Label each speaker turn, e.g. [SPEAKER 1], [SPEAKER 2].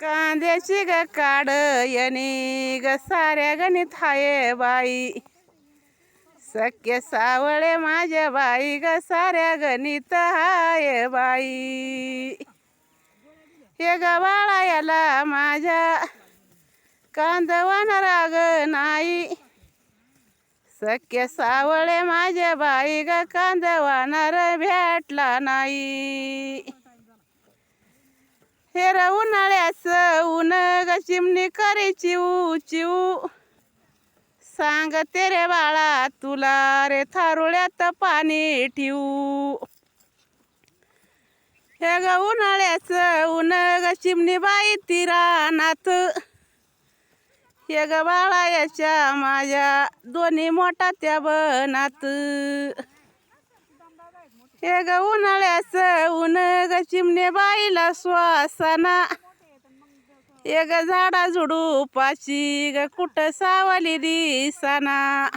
[SPEAKER 1] कांद्याची ग काड यनी ग साऱ्या गणित हाय बाई. सख्य सावळे माझ्या बाई ग साऱ्या गणित हाय बाई. हे ग याला माझ्या कांदवान राग नाही. सख्य सावळे माझ्या बाई ग कांदवानार भेटला नाही. हे ऊन ग चिमणी करे चिऊ चिऊ सांगते रे बाळा तुला रे थारुळ्यात पाणी ठेवू हे ग उन्हाळ्याच ऊन ग चिमणी बाई ती रानात. हे ग बाळा याच्या माझ्या दोन्ही मोठा त्या बनात. हे ग उन्हाळ्याच ऊन चिमणे बाईला श्वासाना एक ग झाडा झुडू पाची ग कुठं सावली दिसाना.